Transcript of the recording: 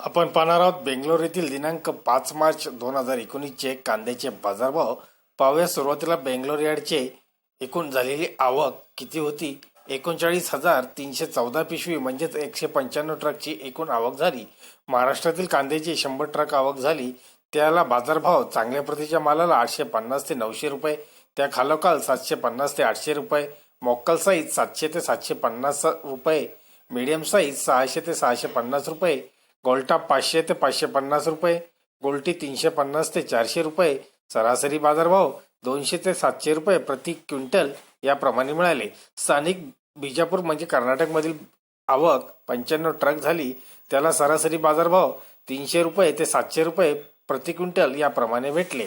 आपण पाहणार आहोत बेंगलोर येथील दिनांक पाच मार्च दोन हजार एकोणीसचे कांद्याचे बाजारभाव. पाहूया सुरुवातीला बेंगलोर यार्डचे एकूण झालेली आवक किती होती? एकोणचाळीस हजार तीनशे चौदा पिशवी म्हणजेच एकशे पंच्याण्णव ट्रकची एकूण आवक झाली. महाराष्ट्रातील कांद्याची शंभर ट्रक आवक झाली. त्याला बाजारभाव चांगल्या प्रतीच्या मालाला आठशे पन्नास ते नऊशे रुपये त्या खालोखाल सातशे पन्नास ते आठशे रुपये मोक्कल साईज सातशे ते सातशे पन्नास रुपये मीडियम साईज सहाशे ते सहाशे पन्नास रुपये गोल्टा पाचशे ते पाचशे पन्नास रुपये गोल्टी तीनशे पन्नास ते चारशे रुपये सरासरी बाजारभाव दोनशे ते सातशे रुपये प्रति क्विंटल याप्रमाणे मिळाले. स्थानिक बिजापूर म्हणजे कर्नाटकमधील आवक पंच्याण्णव ट्रक झाली. त्याला सरासरी बाजारभाव तीनशे रुपये ते सातशे रुपये प्रति क्विंटल याप्रमाणे भेटले.